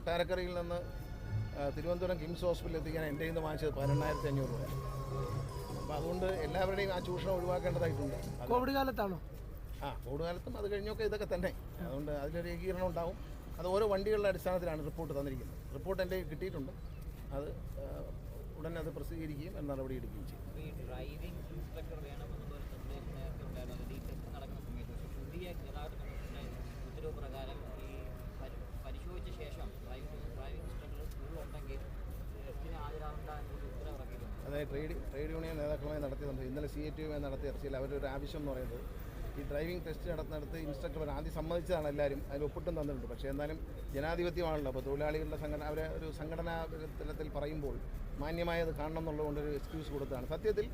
കൊട്ടാരക്കരയിൽ നിന്ന് തിരുവനന്തപുരം കിംസ് ഹോസ്പിറ്റലിൽ എത്തിക്കാൻ എന്റെ ഇന്ന് വാങ്ങിച്ചത് പതിനെണ്ണായിരത്തി അഞ്ഞൂറ് രൂപ അപ്പോൾ അതുകൊണ്ട് എല്ലാവരുടെയും ആ ചൂഷണം ഒഴിവാക്കേണ്ടതായിട്ടുണ്ട്. കോവിഡ് കാലത്താണോ? ആ കോവിഡ് കാലത്തും അത് കഴിഞ്ഞൊക്കെ ഇതൊക്കെ തന്നെ. അതുകൊണ്ട് അതിലൊരു ഏകീകരണം ഉണ്ടാവും. അത് ഓരോ വണ്ടികളുടെ അടിസ്ഥാനത്തിലാണ് റിപ്പോർട്ട് തന്നിരിക്കുന്നത്. റിപ്പോർട്ട് എന്റെ കിട്ടിയിട്ടുണ്ട്. അത് ഉടനെ അത് പ്രസിദ്ധീകരിക്കുകയും അത് നടപടി എടുക്കുകയും ചെയ്യും. ഉത്തരവ് പ്രകാരം ഈ പരി- പരിശോധിച്ച ശേഷം ഡ്രൈവിംഗ് ഡ്രൈവിംഗ് ഇൻസ്ട്രക്ടർ സ്കൂളിലുണ്ടെങ്കിൽ ടെസ്റ്റിന് ഹാജരാകേണ്ട എന്നൊരു ഉത്തരവ് ഇറക്കിയിട്ടുണ്ട് അതായത് ട്രേഡ് ട്രേഡ് യൂണിയൻ നേതാക്കളുമായി നടത്തിയതുണ്ട്. ഇന്നലെ സി എ ടി യുമായി നടത്തിയ ചർച്ചയിൽ അവരുടെ ഒരു ആവശ്യം എന്ന് പറയുന്നത് ഈ ഡ്രൈവിംഗ് ടെസ്റ്റ് നടത്തുന്നിടത്ത് ഇൻസ്ട്രക്ടർ ആദ്യം സമ്മതിച്ചതാണ് എല്ലാവരും. അതിൽ ഒപ്പിട്ടും തന്നിട്ടുണ്ട്. പക്ഷേ എന്നാലും ജനാധിപത്യമാണല്ലോ. അപ്പോൾ തൊഴിലാളികളുടെ സംഘടന അവരെ ഒരു സംഘടനാ തലത്തിൽ പറയുമ്പോൾ മാന്യമായത് കാണണം എന്നുള്ളതുകൊണ്ട് ഒരു എക്സ്ക്യൂസ് കൊടുത്തതാണ്. സത്യത്തിൽ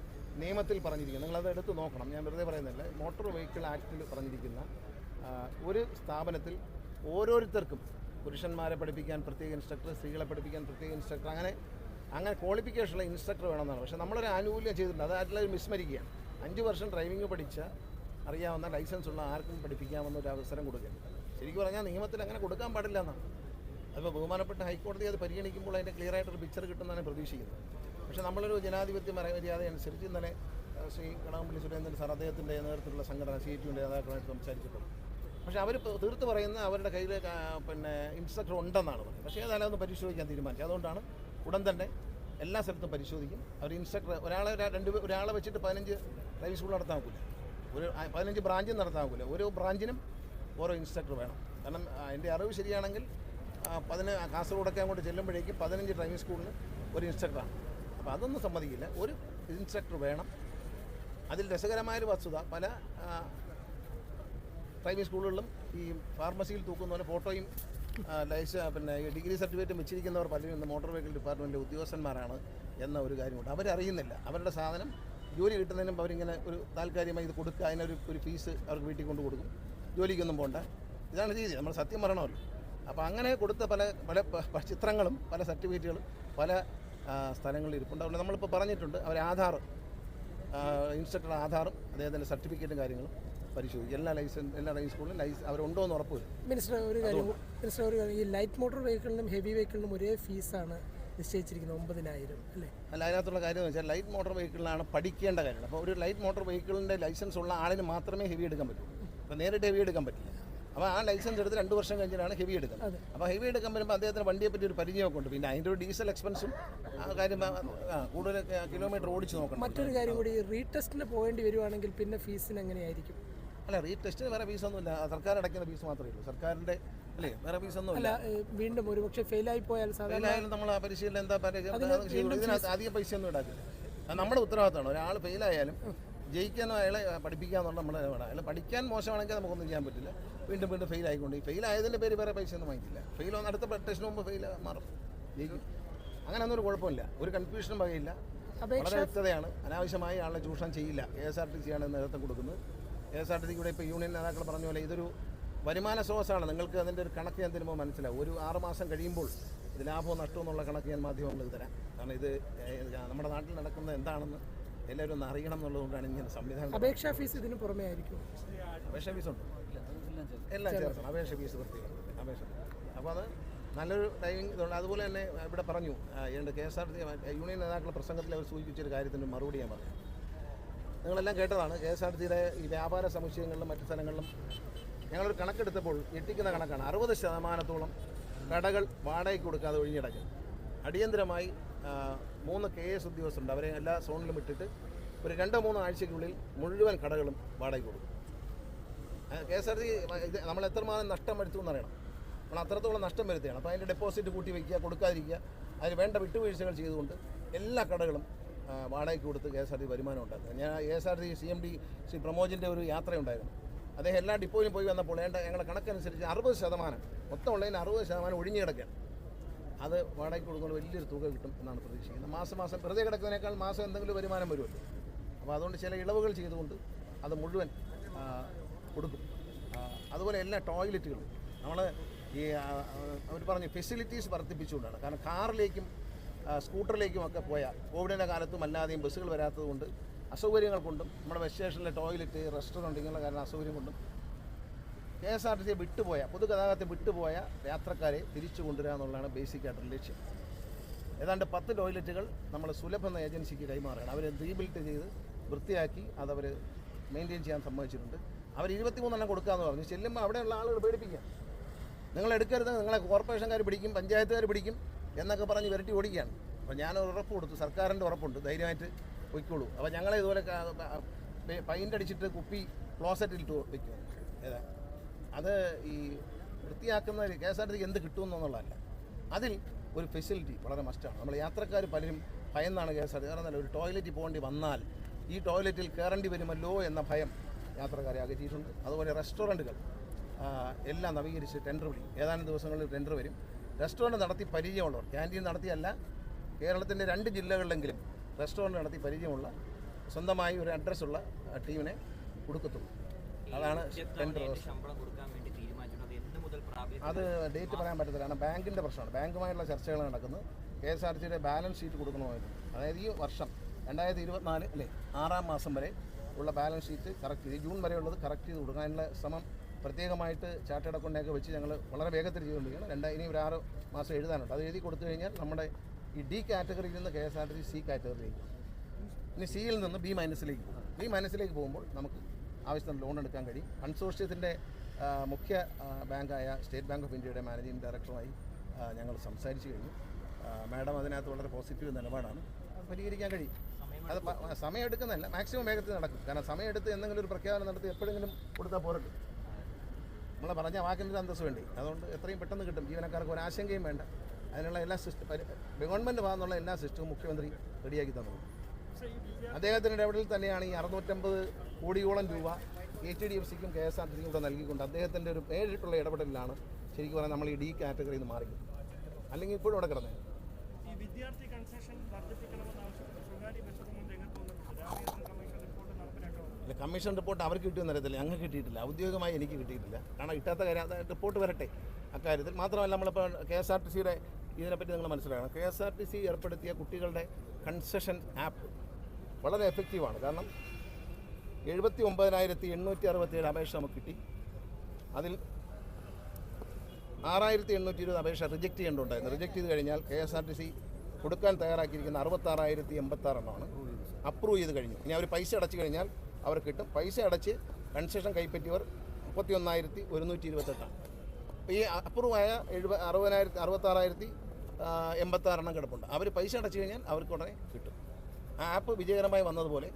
നിയമത്തിൽ പറഞ്ഞിരിക്കുന്നത് നിങ്ങളത് എടുത്ത് നോക്കണം. ഞാൻ വെറുതെ പറയുന്നില്ല മോട്ടോർ വെഹിക്കിൾ ആക്ടിൽ പറഞ്ഞിരിക്കുന്ന ഒരു സ്ഥാപനത്തിൽ ഓരോരുത്തർക്കും പുരുഷന്മാരെ പഠിപ്പിക്കാൻ പ്രത്യേക ഇൻസ്ട്രക്ടർ സ്ത്രീകളെ പഠിപ്പിക്കാൻ പ്രത്യേക ഇൻസ്ട്രക്ടർ അങ്ങനെ അങ്ങനെ ക്വാളിഫിക്കേഷനുള്ള ഇൻസ്ട്രക്ടർ വേണമെന്നാണ്. പക്ഷേ നമ്മളൊരു ആനുകൂല്യം ചെയ്തിട്ടുണ്ട്. അതായിട്ടുള്ള അതിലൊരു വിസ്മരിക്കുകയാണ് അഞ്ച് വർഷം ഡ്രൈവിംഗ് പഠിച്ച അറിയാവുന്ന ലൈസൻസ് ഉള്ള ആർക്കും പഠിപ്പിക്കാമെന്ന ഒരു അവസരം കൊടുക്കുക ശരിക്കും പറഞ്ഞാൽ നിയമത്തിൽ അങ്ങനെ കൊടുക്കാൻ പാടില്ല എന്നാണ്. അതിപ്പോൾ ബഹുമാനപ്പെട്ട ഹൈക്കോടതി അത് പരിഗണിക്കുമ്പോൾ അതിന്റെ ക്ലിയർ ആയിട്ടൊരു പിക്ചർ കിട്ടുന്നതാണ് പ്രതീക്ഷിക്കുന്നത്. പക്ഷേ നമ്മളൊരു ജനാധിപത്യ മര്യാദ അനുസരിച്ച് ഇന്നലെ ശ്രീ കടകംപള്ളി സുരേന്ദ്രൻ സാർ അദ്ദേഹത്തിന്റെ നേതൃത്വത്തിലുള്ള സംഘടന സി ടിയുടെ നേതാക്കളായിട്ട് സംസാരിച്ചിട്ടുണ്ട് പക്ഷേ അവർ തീർത്ത് പറയുന്ന അവരുടെ കയ്യിൽ പിന്നെ ഇൻസ്ട്രക്ടർ ഉണ്ടെന്നാണ് പക്ഷേ ഏതായാലും ഒന്ന് പരിശോധിക്കാൻ തീരുമാനിച്ചു. അതുകൊണ്ടാണ് ഉടൻ തന്നെ എല്ലാ സ്ഥലത്തും പരിശോധിക്കും. അവർ ഇൻസ്ട്രക്ടർ ഒരാളെ ഒരാ- രണ്ട് ഒരാളെ വെച്ചിട്ട് പതിനഞ്ച് ഡ്രൈവിംഗ് സ്കൂൾ നടത്താൻ ഒരു പതിനഞ്ച് ബ്രാഞ്ചും നടത്താൻ ഓരോ ബ്രാഞ്ചിനും ഓരോ ഇൻസ്ട്രക്ടർ വേണം. കാരണം എന്റെ അറിവ് ശരിയാണെങ്കിൽ പതിന കാസർഗോഡൊക്കെ അങ്ങോട്ട് ചെല്ലുമ്പോഴേക്കും പതിനഞ്ച് ഡ്രൈവിംഗ് സ്കൂളിന് ഒരു ഇൻസ്ട്രക്ടറാണ് അപ്പോൾ അതൊന്നും സമ്മതിക്കില്ല. ഒരു ഇൻസ്ട്രക്ടർ വേണം. അതിൽ രസകരമായൊരു വസ്തുത പല ഡ്രൈവിംഗ് സ്കൂളുകളിലും ഈ ഫാർമസിയിൽ തൂക്കുന്ന പോലെ ഫോട്ടോയും ലൈസ പിന്നെ ഡിഗ്രി സർട്ടിഫിക്കറ്റ് വെച്ചിരിക്കുന്നവർ പലരും ഇന്ന് മോട്ടോർ വെഹിക്കിൾ ഡിപ്പാർട്ട്മെന്റിലെ ഉദ്യോഗസ്ഥന്മാരാണ് എന്ന ഒരു കാര്യമുണ്ട്. അവരറിയുന്നില്ല. അവരുടെ സാധനം ജോലി കിട്ടുന്നതിനും അവരിങ്ങനെ ഒരു താൽക്കാലികമായി ഇത് കൊടുക്കുക അതിനൊരു ഒരു ഫീസ് അവർക്ക് വീട്ടിൽ കൊണ്ട് കൊടുക്കും. ജോലിക്കൊന്നും പോകണ്ട ഇതാണ് രീതി. നമ്മൾ സത്യം പറയണമല്ലോ. അപ്പോൾ അങ്ങനെ കൊടുത്ത പല പല ചിത്രങ്ങളും പല സർട്ടിഫിക്കറ്റുകളും പല സ്ഥലങ്ങളിൽ ഇരിപ്പുണ്ട് അതുകൊണ്ട് നമ്മളിപ്പോൾ പറഞ്ഞിട്ടുണ്ട് അവർ ആധാർ ഇൻസ്ട്രക്ടർ ആധാറും അദ്ദേഹത്തിന്റെ സർട്ടിഫിക്കറ്റും കാര്യങ്ങളും. പരിശോധിക്കും. എല്ലാ ലൈസൻസ് എല്ലാ ഡ്രൈവിംഗ് സ്കൂളിലും ലൈസ് അവരുണ്ടോ എന്ന് ഉറപ്പ് മിനിസ്റ്റർ ഒരു കാര്യം മിനിസ്റ്റർ ഒരു കാര്യം. ഈ ലൈറ്റ് മോട്ടോർ വെഹിക്കിളിനും ഹെവി വെഹിക്കിളിനും ഒരേ ഫീസാണ് നിശ്ചയിച്ചിരിക്കുന്നത് ഒമ്പതിനായിരം അല്ലേ? അല്ല അതിനകത്തുള്ള കാര്യം എന്ന് വെച്ചാൽ ലൈറ്റ് മോട്ടോർ വെഹിക്കിളിലാണ് പഠിക്കേണ്ട കാര്യം. അപ്പോൾ ഒരു ലൈറ്റ് മോട്ടോർ വെഹിക്കിളിന്റെ ലൈസൻസ് ഉള്ള ആളിന് മാത്രമേ ഹെവി എടുക്കാൻ പറ്റൂ. അപ്പോൾ നേരിട്ട് ഹെവി എടുക്കാൻ പറ്റില്ല. അപ്പോൾ ആ ലൈസൻസ് എടുത്ത് രണ്ട് വർഷം കഴിഞ്ഞിട്ടാണ് ഹെവി എടുക്കുന്നത്. അപ്പോൾ ഹെവി എടുക്കാൻ വരുമ്പോൾ അദ്ദേഹത്തിന് വണ്ടിയെ പറ്റി ഒരു പരിചയമൊക്കെ ഉണ്ട്. പിന്നെ അതിന്റെ ഒരു ഡീസൽ എക്സ്പെൻസും ആ കാര്യം കൂടുതൽ കിലോമീറ്റർ ഓടിച്ച് നോക്കണം. മറ്റൊരു കാര്യം കൂടി റീടെസ്റ്റിന് പോകേണ്ടി വരുവാണെങ്കിൽ പിന്നെ ഫീസിന് എങ്ങനെയായിരിക്കും? അല്ല റീ ടെസ്റ്റിന് വേറെ ഫീസൊന്നുമില്ല സർക്കാർ അടയ്ക്കുന്ന ഫീസ് മാത്രമേ ഉള്ളൂ. സർക്കാരിന്റെ അല്ലേ വേറെ ഫീസൊന്നുമില്ല വീണ്ടും ഒരു പക്ഷേ ഫെയിലായി പോയാൽ ഫെയിലായാലും നമ്മൾ ആ പരിശീലനം എന്താ പറയുക ഇതിനകത്ത് അധികം പൈസ ഒന്നും ഇടാക്കില്ല നമ്മുടെ ഉത്തരവാദിത്തമാണ്. ഒരാൾ ഫെയിലായാലും ജയിക്കാനോ അയാളെ പഠിപ്പിക്കുക എന്നുള്ള നമ്മുടെ വേണം. അയാൾ പഠിക്കാൻ മോശമാണെങ്കിൽ നമുക്കൊന്നും ചെയ്യാൻ പറ്റില്ല. വീണ്ടും വീണ്ടും ഫെയിൽ ആയിക്കൊണ്ട് ഫെയിൽ ആയതിന്റെ പേര് വേറെ പൈസ ഒന്നും വാങ്ങിക്കില്ല. ഫെയിൽ ഒന്ന് അടുത്ത ടെസ്റ്റിന് മുമ്പ് ഫെയിൽ മാറും. ജയിക്കും. അങ്ങനെയൊന്നും ഒരു കുഴപ്പമില്ല. ഒരു കൺഫ്യൂഷനും വകയില്ല. വളരെ വ്യക്തതയാണ്. അനാവശ്യമായി ആളെ ചൂഷണം ചെയ്യില്ല. കെ എസ് ആർ ടി സിയാണ് നേതൃത്വം കൊടുക്കുന്നത്. കെ എസ് ആർ ടി സിയുടെ ഇപ്പോൾ യൂണിയൻ നേതാക്കൾ പറഞ്ഞ പോലെ ഇതൊരു വരുമാന സ്രോതസ്സാണ് നിങ്ങൾക്ക് അതിന്റെ ഒരു കണക്ക് ഞാൻ തരുമ്പോൾ മനസ്സിലാവും. ഒരു ആറ് മാസം കഴിയുമ്പോൾ ഇത് ലാഭവും നഷ്ടവും എന്നുള്ള കണക്ക് ഞാൻ മാധ്യമങ്ങൾക്ക് തരാം. കാരണം ഇത് നമ്മുടെ നാട്ടിൽ നടക്കുന്നത് എന്താണെന്ന് എല്ലാവരും ഒന്ന് അറിയണം എന്നുള്ളതുകൊണ്ടാണ് ഇങ്ങനെ സംവിധാനം അപേക്ഷാ ഫീസ് ഇതിന് പുറമേ ആയിരിക്കും. അപേക്ഷാ ഫീസ് ഉണ്ട്. എല്ലാം ചേർക്കണം. അപേക്ഷ ഫീസ് പ്രത്യേകം അപേക്ഷ അപ്പോൾ അത് നല്ലൊരു ഡ്രൈവിംഗ് ഇതുണ്ട്. അതുപോലെ തന്നെ ഇവിടെ പറഞ്ഞു രണ്ട് K S R T union നേതാക്കളുടെ പ്രസംഗത്തിൽ അവർ സൂചിപ്പിച്ചൊരു കാര്യത്തിന്റെ മറുപടി ഞാൻ പറഞ്ഞു. നിങ്ങളെല്ലാം കേട്ടതാണ്. കെ എസ് ആർ ടിയുടെ ഈ വ്യാപാര സമുച്ചയങ്ങളിലും മറ്റു സ്ഥലങ്ങളിലും ഞങ്ങളൊരു കണക്കെടുത്തപ്പോൾ ഞെട്ടിക്കുന്ന കണക്കാണ്. അറുപത് ശതമാനത്തോളം കടകൾ വാടകയ്ക്ക് കൊടുക്കാതെ ഒഴിഞ്ഞിടക്കും അടിയന്തരമായി മൂന്ന് കെ എസ് ഉദ്യോഗസ്ഥരുണ്ട്. അവരെ എല്ലാ സോണിലും ഇട്ടിട്ട് ഒരു രണ്ടോ മൂന്നോ ആഴ്ചയ്ക്കുള്ളിൽ മുഴുവൻ കടകളും വാടകയ്ക്ക് കൊടുക്കും. കെ എസ് ആർ ടി നമ്മൾ എത്രമാത്രം നഷ്ടം വരുത്തു എന്നറിയണം നമ്മൾ അത്രത്തോളം നഷ്ടം വരുത്തുകയാണ്. അപ്പോൾ അതിന്റെ ഡെപ്പോസിറ്റ് കൂട്ടി വയ്ക്കുക കൊടുക്കാതിരിക്കുക അതിന് വേണ്ട വിട്ടുവീഴ്ചകൾ ചെയ്തുകൊണ്ട് എല്ലാ കടകളും വാടകയ്ക്ക് കൊടുത്ത് കെ എസ് ആർ ടി വരുമാനം ഉണ്ടായിരുന്നു ഞാൻ A S R T C M D Shri പ്രമോജിന്റെ ഒരു യാത്രയുണ്ടായിരുന്നു. അദ്ദേഹം എല്ലാ ഡിപ്പോയിലും പോയി വന്നപ്പോൾ വേണ്ട ഞങ്ങളുടെ കണക്കനുസരിച്ച് അറുപത് ശതമാനം മൊത്തം ഉള്ളതിന് അറുപത് ശതമാനം ഒഴിഞ്ഞു കിടക്കുകയാണ്. അത് വാടകയ്ക്ക് കൊടുക്കുമ്പോൾ വലിയൊരു തുക കിട്ടും എന്നാണ് പ്രതീക്ഷിക്കുന്നത്. മാസം മാസം വെറുതെ കിടക്കുന്നതിനേക്കാൾ മാസം എന്തെങ്കിലും വരുമാനം വരുമല്ലോ. അപ്പോൾ അതുകൊണ്ട് ചില ഇളവുകൾ ചെയ്തുകൊണ്ട് അത് മുഴുവൻ കൊടുക്കും. അതുപോലെ എല്ലാ ടോയ്ലറ്റുകളും നമ്മൾ ഈ അവർ പറഞ്ഞു ഫെസിലിറ്റീസ് വർദ്ധിപ്പിച്ചുകൊണ്ടാണ്. കാരണം കാറിലേക്കും സ്കൂട്ടറിലേക്കും ഒക്കെ പോയാൽ കോവിഡിന്റെ കാലത്തും അല്ലാതെയും ബസ്സുകൾ വരാത്തത് കൊണ്ട് അസൗകര്യങ്ങൾ കൊണ്ടും നമ്മുടെ ബസ് സ്റ്റേഷനിലെ ടോയ്ലറ്റ് റെസ്റ്റോറന്റ് ഇങ്ങനെയുള്ള കാരണം അസൗകര്യം കൊണ്ടും കെ എസ് ആർ ടി സിയെ വിട്ടുപോയ പൊതുഗതാഗതത്തെ വിട്ടുപോയ യാത്രക്കാരെ തിരിച്ചു കൊണ്ടുവരിക എന്നുള്ളതാണ് ബേസിക് ആയിട്ടുള്ള ലക്ഷ്യം. ഏതാണ്ട് പത്ത് ടോയ്ലറ്റുകൾ നമ്മൾ സുലഭ എന്ന ഏജൻസിക്ക് കൈമാറുകയാണ്. അവർ റീബിൽഡ് ചെയ്ത് വൃത്തിയാക്കി അതവർ മെയിന്റെയിൻ ചെയ്യാൻ സമ്മതിച്ചിട്ടുണ്ട്. അവർ ഇരുപത്തിമൂന്നെണ്ണം കൊടുക്കാമെന്ന് പറഞ്ഞു. ചെല്ലുമ്പോൾ അവിടെയുള്ള ആളുകൾ പേടിപ്പിക്കുക. നിങ്ങൾ എടുക്കരുത്. നിങ്ങളെ കോർപ്പറേഷൻകാർ പിടിക്കും പഞ്ചായത്തുകാർ പിടിക്കും. എന്നൊക്കെ പറഞ്ഞ് വിരട്ടി ഓടിക്കുകയാണ്. അപ്പോൾ ഞാൻ ഉറപ്പ് കൊടുത്തു. സർക്കാരിന്റെ ഉറപ്പുണ്ട്. ധൈര്യമായിട്ട് പൊയ്ക്കോളൂ. അപ്പോൾ ഞങ്ങളെ ഇതുപോലെ പെയിന്റ് അടിച്ചിട്ട് കുപ്പി ക്ലോസറ്റിൽ ഇട്ട് വെക്കും. ഏതാ? അത് ഈ വൃത്തിയാക്കുന്ന കെ എസ് ആർ ടി എന്ത് കിട്ടുമെന്നുള്ളതല്ല അതിൽ ഒരു ഫെസിലിറ്റി വളരെ മസ്റ്റാണ് നമ്മൾ യാത്രക്കാർ പലരും ഭയന്നാണ് കെ എസ് ആർ ടി കാരണം ഒരു ടോയ്ലറ്റിൽ പോകേണ്ടി വന്നാൽ ഈ ടോയ്ലറ്റിൽ കയറേണ്ടി വരുമല്ലോ എന്ന ഭയം യാത്രക്കാരെ അകറ്റിയിട്ടുണ്ട് അതുപോലെ റെസ്റ്റോറന്റുകൾ എല്ലാം നവീകരിച്ച് ടെൻഡർ വിളിക്കും ഏതാനും ദിവസങ്ങളിൽ ടെൻഡർ വരും. റെസ്റ്റോറന്റ് നടത്തി പരിചയമുള്ളവർ. ക്യാന്റീൻ നടത്തിയല്ല കേരളത്തിന്റെ രണ്ട് ജില്ലകളിലെങ്കിലും റെസ്റ്റോറന്റ് നടത്തി പരിചയമുള്ള സ്വന്തമായി ഒരു അഡ്രസ്സുള്ള ടീമിനെ കൊടുക്കത്തുള്ളൂ. അതാണ് ടെൻഡർ അത് ഡേറ്റ് പറയാൻ പറ്റത്തില്ല. കാരണം ബാങ്കിന്റെ പ്രശ്നമാണ്. ബാങ്കുമായിട്ടുള്ള ചർച്ചകൾ നടക്കുന്നത്. കെ എസ് ആർ സിയുടെ ബാലൻസ് ഷീറ്റ് കൊടുക്കണമായിരുന്നു. അതായത് ഈ വർഷം രണ്ടായിരത്തി ഇരുപത്തിനാല് അല്ലേ ആറാം മാസം വരെ ഉള്ള ബാലൻസ് ഷീറ്റ് കറക്റ്റ് ചെയ്ത് ജൂൺ വരെയുള്ളത് കറക്റ്റ് ചെയ്ത് കൊടുക്കാനുള്ള ശ്രമം പ്രത്യേകമായിട്ട് ചാർട്ടേഡ് അക്കൗണ്ടൊക്കെ വെച്ച് ഞങ്ങൾ വളരെ വേഗത്തിൽ ചെയ്തുകൊണ്ടിരിക്കുകയാണ്. രണ്ട് ഇനി ഒരു ആറ് മാസം എഴുതാനുണ്ട്. അത് എഴുതി കൊടുത്തു കഴിഞ്ഞാൽ നമ്മുടെ ഈ ഡി കാറ്റഗറിയിൽ നിന്ന് K S R T C കാറ്റഗറിയിലേക്ക്. ഇനി സിയിൽ നിന്ന് ബി മൈനസിലേക്ക് പോകും. ബി മൈനസിലേക്ക് പോകുമ്പോൾ നമുക്ക് ആവശ്യത്തിന് ലോൺ എടുക്കാൻ കഴിയും. കൺസോർഷ്യത്തിന്റെ മുഖ്യ ബാങ്കായ സ്റ്റേറ്റ് ബാങ്ക് ഓഫ് ഇന്ത്യയുടെ മാനേജിംഗ് ഡയറക്ടറുമായി ഞങ്ങൾ സംസാരിച്ചു കഴിഞ്ഞു. മാഡം അതിനകത്ത് വളരെ പോസിറ്റീവ് നിലപാടാണ്. പരിഹരിക്കാൻ കഴിയും. അത് സമയം എടുക്കുന്നതല്ല മാക്സിമം വേഗത്തിൽ നടക്കും. കാരണം സമയം എടുത്ത് എന്തെങ്കിലും ഒരു പ്രഖ്യാപനം നടത്തി എപ്പോഴെങ്കിലും കൊടുത്താൽ പോരട്ടെ നമ്മൾ പറഞ്ഞ വാക്കിന്റെ ഒരു അന്തസ്സ് വേണ്ടി. അതുകൊണ്ട് എത്രയും പെട്ടെന്ന് കിട്ടും. ജീവനക്കാർക്ക് ഒരു ആശങ്കയും വേണ്ട. അതിനുള്ള എല്ലാ സിസ്റ്റം ഗവൺമെന്റ് ഭാഗത്തുള്ള എല്ലാ സിസ്റ്റവും മുഖ്യമന്ത്രി റെഡിയാക്കി തന്നു അദ്ദേഹത്തിന്റെ ഇടപെടൽ തന്നെയാണ് ഈ അറുന്നൂറ്റമ്പത് കോടിയോളം രൂപ എച്ച് ഡി എഫ് സിക്കും കെ എസ് ആർ ടി സിക്കും കൂടെ നൽകിക്കൊണ്ട് അദ്ദേഹത്തിന്റെ ഒരു നേരിട്ടുള്ള ഇടപെടലിലാണ് ശരിക്കും പറഞ്ഞാൽ നമ്മൾ ഈ ഡി കാറ്റഗറിയിൽ നിന്ന് മാറി അല്ലെങ്കിൽ ഇപ്പോഴും അവിടെ കിടന്നേ. വിദ്യാർത്ഥി കൺസെഷൻ വർദ്ധിപ്പിക്കണമെന്ന് ആവശ്യപ്പെട്ട് സ്വകാര്യ ബസ് രംഗത്ത് രാഷ്ട്രീയ കമ്മീഷൻ റിപ്പോർട്ട് നടപ്പിലാക്കണം അല്ല കമ്മീഷൻ റിപ്പോർട്ട് അവർക്ക് കിട്ടിയെന്ന് അറിയത്തില്ല. ഞങ്ങൾക്ക് കിട്ടിയിട്ടില്ല. ഔദ്യോഗികമായി എനിക്ക് കിട്ടിയിട്ടില്ല. കാരണം കിട്ടാത്ത കാര്യം അതായത് റിപ്പോർട്ട് വരട്ടെ അക്കാര്യത്തിൽ. മാത്രമല്ല നമ്മളിപ്പോൾ കെ എസ് ആർ ടി സിയുടെ ഇതിനെപ്പറ്റി നിങ്ങൾ മനസ്സിലാക്കണം. K S R T C ഏർപ്പെടുത്തിയ കുട്ടികളുടെ കൺസെഷൻ ആപ്പ് വളരെ എഫക്റ്റീവാണ് കാരണം എഴുപത്തി ഒമ്പതിനായിരത്തി എണ്ണൂറ്റി അറുപത്തിയേഴ് അപേക്ഷ നമുക്ക് കിട്ടി. അതിൽ ആറായിരത്തി എണ്ണൂറ്റി ഇരുപത് അപേക്ഷ റിജക്റ്റ് ചെയ്യേണ്ടതുണ്ടായിരുന്നു. റിജക്റ്റ് ചെയ്ത് കഴിഞ്ഞാൽ K S R T C കൊടുക്കാൻ തയ്യാറാക്കിയിരിക്കുന്ന അറുപത്താറായിരത്തി എൺപത്താറെണ്ണമാണ് അപ്രൂവ് ചെയ്ത് കഴിഞ്ഞു. ഇനി അവർ പൈസ അടച്ചു കഴിഞ്ഞാൽ അവർ കിട്ടും. പൈസ അടച്ച് കൺസെഷൻ കൈപ്പറ്റിയവർ മുപ്പത്തി ഒന്നായിരത്തി ഒരുന്നൂറ്റി ഇരുപത്തെട്ടാണ് ഈ അപ്രൂവായ എഴുപ അറുപതിനായിരത്തി അറുപത്താറായിരത്തി എൺപത്താറെണ്ണം കിടപ്പുണ്ട്. അവർ പൈസ അടച്ചു കഴിഞ്ഞാൽ അവർക്ക് ഉടനെ കിട്ടും. ആ ആപ്പ് വിജയകരമായി വന്നതുപോലെ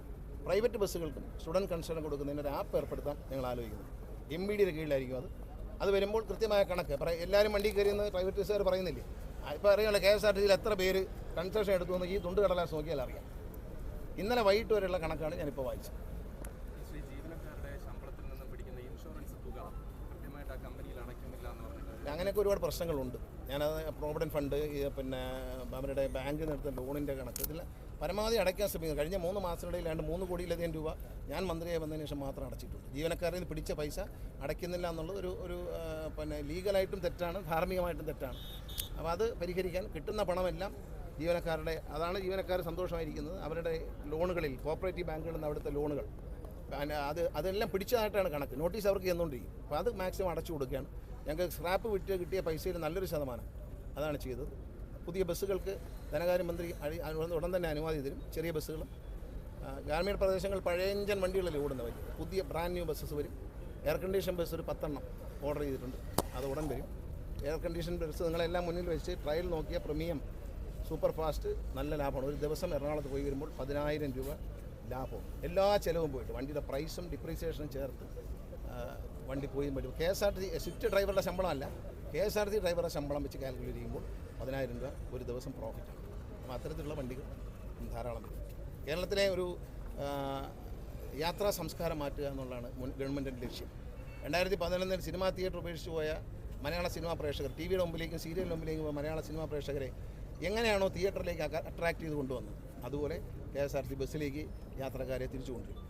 പ്രൈവറ്റ് ബസ്സുകൾക്കും സ്റ്റുഡന്റ് കൺസെഷൻ കൊടുക്കുന്നതിന് ഒരു ആപ്പ് ഏർപ്പെടുത്താൻ ഞങ്ങൾ ആലോചിക്കുന്നു. എം ബി ഡിയുടെ കീഴിലായിരിക്കും അത്. അത് വരുമ്പോൾ കൃത്യമായ കണക്ക്. എല്ലാവരും വണ്ടി കയറിയെന്ന് പ്രൈവറ്റ് ബസ്സുകാർ പറയുന്നില്ലേ? ഇപ്പോൾ അറിയാമല്ലോ കെ എസ് ആർ ടി സിയിൽ എത്ര പേര് കൺസെഷൻ എടുത്തു എന്ന് ഈ തുണ്ട് കടലാസ് നോക്കിയാൽ അറിയാം ഇന്നലെ വൈകിട്ട് വരെയുള്ള കണക്കാണ് ഞാനിപ്പോൾ വായിച്ചത് ശ്രീ ജീവനക്കാരുടെ ശമ്പളത്തിൽ നിന്ന് പിടിക്കുന്ന ഇൻഷുറൻസ് തുക കൃത്യമായിട്ട് ആ കമ്പനിയിൽ അടയ്ക്കുന്നില്ല എന്ന് പറഞ്ഞിട്ട് അങ്ങനെയൊക്കെ ഒരുപാട് പ്രശ്നങ്ങളുണ്ട്. ഞാനത് പ്രോവിഡന്റ് ഫണ്ട് പിന്നെ അവരുടെ ബാങ്കിൽ നിന്ന് എടുത്ത ലോണിന്റെ കണക്ക് ഇതിൽ പരമാവധി അടയ്ക്കാൻ ശ്രമിക്കുന്നു. കഴിഞ്ഞ മൂന്ന് മാസത്തിനിടയിൽ രണ്ട് മൂന്ന് കോടിയിലധികം രൂപ ഞാൻ മന്ത്രിയായി വന്നതിന് ശേഷം മാത്രം അടച്ചിട്ടുണ്ട്. ജീവനക്കാരിൽ നിന്ന് പിടിച്ച പൈസ അടയ്ക്കുന്നില്ല എന്നുള്ളത് ഒരു ഒരു പിന്നെ ലീഗലായിട്ടും തെറ്റാണ് ധാർമ്മികമായിട്ടും തെറ്റാണ്. അപ്പോൾ അത് പരിഹരിക്കാൻ കിട്ടുന്ന പണമെല്ലാം ജീവനക്കാരുടെ അതാണ് ജീവനക്കാർ സന്തോഷമായിരിക്കുന്നത്. അവരുടെ ലോണുകളിൽ കോപ്പറേറ്റീവ് ബാങ്കുകളിൽ നിന്ന് അവിടുത്തെ ലോണുകൾ. അത് അതെല്ലാം പിടിച്ചതായിട്ടാണ് കണക്ക്. നോട്ടീസ് അവർക്ക് ചെന്നുകൊണ്ടിരിക്കും അപ്പോൾ അത് മാക്സിമം അടച്ചു കൊടുക്കുകയാണ്. ഞങ്ങൾക്ക് സ്ക്രാപ്പ് വിറ്റ് കിട്ടിയ പൈസയിൽ നല്ലൊരു ശതമാനം അതാണ് ചെയ്തത്. പുതിയ ബസ്സുകൾക്ക് ധനകാര്യമന്ത്രി ഉടൻ തന്നെ അനുമതി തരും ചെറിയ ബസ്സുകൾ ഗ്രാമീണ പ്രദേശങ്ങൾ പഴയഞ്ചൻ വണ്ടികളല്ലേ ഓടുന്നവർ പുതിയ ബ്രാൻഡ് ന്യൂ ബസ്സസ് വരും. എയർ കണ്ടീഷൻ ബസ് ഒരു പത്തെണ്ണം ഓർഡർ ചെയ്തിട്ടുണ്ട്. അത് ഉടൻ വരും. എയർ കണ്ടീഷൻ ബസ് നിങ്ങളെല്ലാം മുന്നിൽ വെച്ച് ട്രയൽ നോക്കിയ പ്രീമിയം സൂപ്പർ ഫാസ്റ്റ് നല്ല ലാഭമാണ്. ഒരു ദിവസം എറണാകുളത്ത് പോയി വരുമ്പോൾ പതിനായിരം രൂപ ലാഭവും. എല്ലാ ചിലവും പോയിട്ട് വണ്ടിയുടെ പ്രൈസും ഡിപ്രീസിയേഷനും ചേർത്ത് വണ്ടി പോയി വരും K S R T Swift ഡ്രൈവറുടെ ശമ്പളമല്ല. കെ എസ് ആർ ടി ഡ്രൈവറുടെ ശമ്പളം വെച്ച് കാൽക്കുലേറ്റ് ചെയ്യുമ്പോൾ പതിനായിരം രൂപ ഒരു ദിവസം പ്രോഫിറ്റാണ് അപ്പോൾ അത്തരത്തിലുള്ള വണ്ടികൾ ധാരാളം വരും. കേരളത്തിലെ ഒരു യാത്രാ സംസ്കാരം മാറ്റുക എന്നുള്ളതാണ് മുൻ ഗവൺമെന്റിന്റെ ലക്ഷ്യം. രണ്ടായിരത്തി പതിനൊന്നിൽ സിനിമാ തിയേറ്റർ ഉപേക്ഷിച്ച് പോയ മലയാള സിനിമാ പ്രേക്ഷകർ ടി വിയുടെ മുമ്പിലേക്കും സീരിയലിന്റെ മുമ്പിലേക്കും മലയാള സിനിമാ പ്രേക്ഷകരെ എങ്ങനെയാണോ തിയേറ്ററിലേക്ക് അട്രാക്ട് ചെയ്ത് കൊണ്ടുവന്നത്? അതുപോലെ കെ എസ് ആർ ടി ബസ്സിലേക്ക് യാത്രക്കാരെ തിരിച്ചു കൊണ്ടുവരും